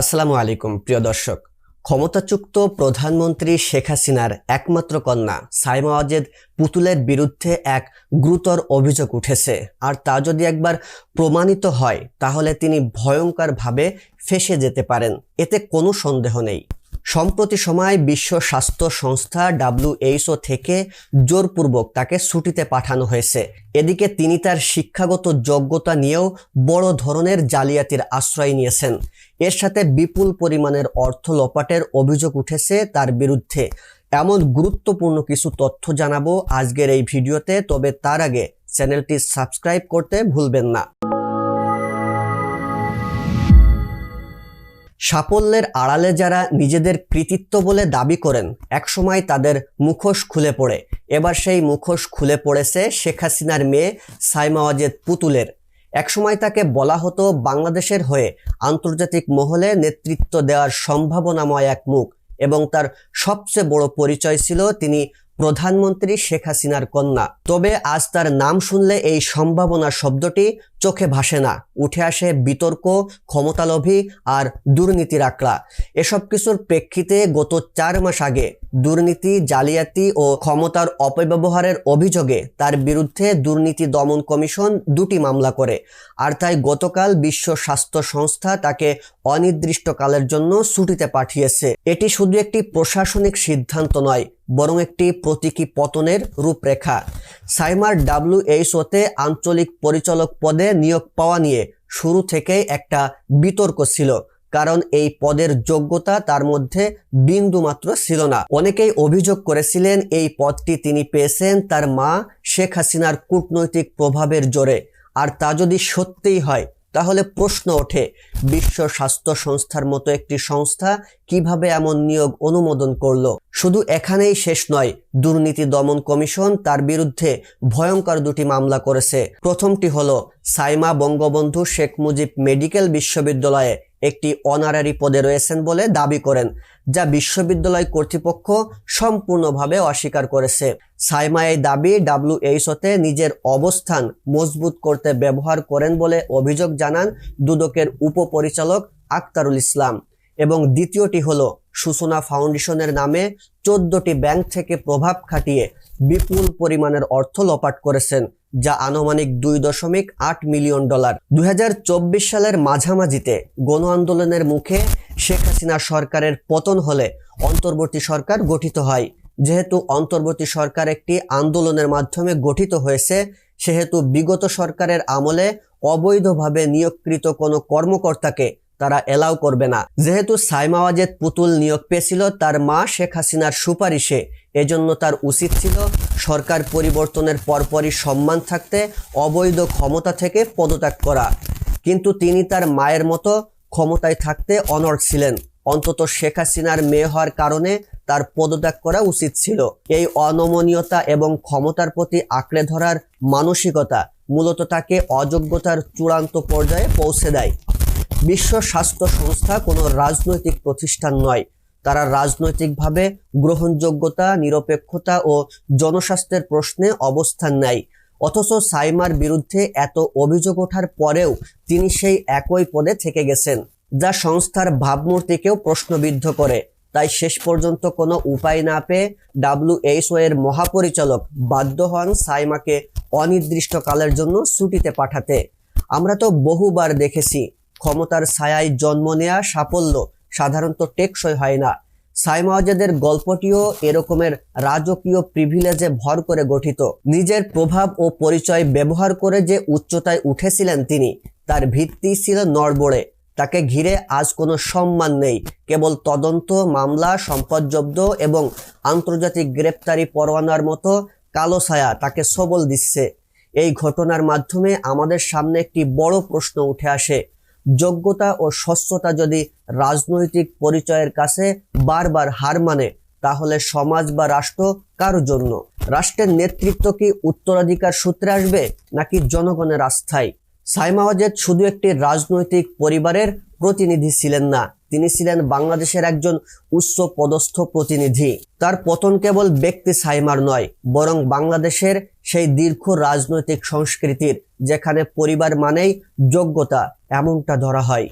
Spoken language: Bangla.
আসসালামু আলাইকুম, প্রিয় দর্শক। ক্ষমতাচুক্ত প্রধানমন্ত্রী শেখ হাসিনার একমাত্র কন্যা সাইমা ওয়াজেদ পুতুলের বিরুদ্ধে এক গুরুতর অভিযোগ উঠেছে। আর তা যদি একবার প্রমাণিত হয়, তাহলে তিনি ভয়ঙ্করভাবে ফেসে যেতে পারেন। এতে কোনো সন্দেহ নেই। সম্প্রতি সময় বিশ্ব স্বাস্থ্য সংস্থা ডাব্লিউএইচও থেকে জোরপূর্বক তাকে ছুটিতে পাঠানো হয়েছে। এদিকে তিনি তার শিক্ষাগত যোগ্যতা নিয়েও বড় ধরনের জালিয়াতির আশ্রয় নিয়েছেন। এর সাথে বিপুল পরিমাণের অর্থ লোপাটের অভিযোগ উঠেছে তার বিরুদ্ধে। এমন গুরুত্বপূর্ণ কিছু তথ্য জানাব আজকের এই ভিডিওতে, তবে তার আগে চ্যানেলটি সাবস্ক্রাইব করতে ভুলবেন না। সাফল্যের আড়ালে যারা নিজেদের কৃতিত্ব বলে দাবি করেন, একসময় তাদের মুখোশ খুলে পড়ে। এবার সেই মুখোশ খুলে পড়েছে শেখ হাসিনার মেয়ে সাইমা ওয়াজেদ পুতুলের। একসময় তাকে বলা হতো বাংলাদেশের হয়ে আন্তর্জাতিক মহলে নেতৃত্ব দেওয়ার সম্ভাবনাময় এক মুখ এবং তার সবচেয়ে বড় পরিচয় ছিল তিনি প্রধানমন্ত্রী শেখ হাসিনার কন্যা। তবে আজ তার নাম শুনলে এই সম্ভাবনা শব্দটি চোখে ভাসে না, উঠে আসে বিতর্ক, ক্ষমতালোভী আর দুর্নীতির আঁকড়া এসব কিছুর প্রেক্ষিতে গত চার মাস আগে দুর্নীতি, জালিয়াতি ও ক্ষমতার অপব্যবহারের অভিযোগে তার বিরুদ্ধে দুর্নীতি দমন কমিশন দুটি মামলা করে। আর তাই গতকাল বিশ্ব স্বাস্থ্য সংস্থা তাকে অনির্দিষ্টকালের জন্য ছুটিতে পাঠিয়েছে। এটি শুধু একটি প্রশাসনিক সিদ্ধান্ত নয়, বরং একটি প্রতীকী পতনের রূপরেখা। সাইমার ডাব্লিউএইচওতে আঞ্চলিক পরিচালক পদে নিয়োগ পাওয়া নিয়ে শুরু থেকেই একটা বিতর্ক ছিল, কারণ এই পদের যোগ্যতা তার মধ্যে বিন্দু মাত্র ছিল না। অনেকেই অভিযোগ করেছিলেন এই পদটি তিনি পেয়েছেন তার মা শেখ হাসিনার কূটনৈতিক প্রভাবের জোরে, আর তা যদি সত্যিই হয় তাহলে প্রশ্ন ওঠে, বিশ্ব স্বাস্থ্য সংস্থার মতো একটি সংস্থা কীভাবে এমন নিয়োগ অনুমোদন করল? শুধু এখানেই শেষ নয়, দুর্নীতি দমন কমিশন তার বিরুদ্ধে ভয়ঙ্কর দুটি মামলা করেছে। প্রথমটি হলো সাইমা বঙ্গবন্ধু শেখ মুজিব মেডিকেল বিশ্ববিদ্যালয়ে একটি অনারারি পদে রয়েছেন বলে দাবি করেন, যা বিশ্ববিদ্যালয় কর্তৃপক্ষ সম্পূর্ণভাবে অস্বীকার করেছে। সাইমা এই দাবি ডাব্লিউএইচওতে নিজের অবস্থান মজবুত করতে ব্যবহার করেন বলে অভিযোগ জানান দুদকের উপপরিচালক আক্তারুল ইসলাম এবং দ্বিতীয়টি হলো সূচনা ফাউন্ডেশনের নামে চোদ্দটি ব্যাংক থেকে প্রভাব খাটিয়ে বিপুল পরিমাণের অর্থ লোপাট করেছেন। যা আনুমানিক দুই দশমিক আট মিলিয়ন ডলার। দু হাজার চব্বিশ সালের মাঝামাঝিতে গণ আন্দোলনের মুখে শেখ হাসিনা সরকারের পতন হলে অন্তর্বর্তী সরকার গঠিত হয়। যেহেতু অন্তর্বর্তী সরকার একটি আন্দোলনের মাধ্যমে গঠিত হয়েছে, সেহেতু বিগত সরকারের আমলে অবৈধভাবে নিয়োগকৃত কোনো কর্মকর্তাকে তারা এলাও করবে না। যেহেতু সাইমা ওয়াজেদ পুতুল নিয়োগ পেয়েছিল, তার মা শেখ হাসিনার সুপারিশে এজন্য তার উচিত ছিল সরকার পরিবর্তনের পরপরই সম্মান থাকতে, অবৈধ ক্ষমতা থেকে পদত্যাগ করা। কিন্তু তিনি তার মায়ের মতো ক্ষমতায় থাকতে অনড় ছিলেন। অন্তত শেখ হাসিনার মেয়ে হওয়ার কারণে তার পদত্যাগ করা উচিত ছিল। এই অনমনীয়তা এবং ক্ষমতার প্রতি আঁকড়ে ধরার মানসিকতা মূলত তাকে অযোগ্যতার চূড়ান্ত পর্যায়ে পৌঁছে দেয়। বিশ্ব স্বাস্থ্য সংস্থা কোনো রাজনৈতিক প্রতিষ্ঠান নয়। তারা রাজনৈতিকভাবে গ্রহণযোগ্যতা, নিরপেক্ষতা ও জনস্বাস্থ্যের প্রশ্নে অবস্থান নেয়। অথচ সাইমার বিরুদ্ধে এত অভিযোগ ওঠার পরেও তিনি সেই একই পদে থেকে গেছেন, যা সংস্থার ভাবমূর্তিকেও প্রশ্নবিদ্ধ করে। তাই শেষ পর্যন্ত কোনো উপায় না পেয়ে ডাব্লিউএইচও এর মহাপরিচালক বাধ্য হন সাইমাকে অনির্দিষ্টকালের জন্য ছুটিতে পাঠাতে। আমরা তো বহুবার দেখেছি ক্ষমতার ছায়ায় জন্ম নেয়া সাফল্য সাধারণত টেকসই হয় না। সাইমা আজাদের গল্পটিও এরকমের রাজকীয় প্রিভিলেজে ভর করে গঠিত। নিজের প্রভাব ও পরিচয় ব্যবহার করে যে উচ্চতায় উঠেছিলেন তিনি, তার ভিত্তি ছিল নড়বড়ে। তাকে ঘিরে আজ কোনো সম্মান নেই। কেবল তদন্ত, মামলা, সম্পদ জব্দ এবং আন্তর্জাতিক গ্রেপ্তারি পরোয়ানার মতো কালো ছায়া তাকে সবল দিচ্ছে। এই ঘটনার মাধ্যমে আমাদের সামনে একটি বড় প্রশ্ন উঠে আসে। যোগ্যতা ও স্বচ্ছতা যদি রাজনৈতিক পরিচয়ের কাছে বারবার হার মানে তাহলে সমাজ বা রাষ্ট্র কার জন্য? রাষ্ট্রের নেতৃত্ব কি উত্তরাধিকার সূত্রে আসবে, নাকি জনগণের আস্থায়? সাইমা ওয়াজেদ শুধু একটি রাজনৈতিক পরিবারের প্রতিনিধি ছিলেন না তিনি ছিলেন বাংলাদেশের একজন উচ্চ পদস্থ প্রতিনিধি। তার পতন কেবল ব্যক্তি সাইমার নয়, বরং বাংলাদেশের সেই দীর্ঘ রাজনৈতিক সংস্কৃতির, যেখানে পরিবার মানেই যোগ্যতা, এমনটা ধরা হয়।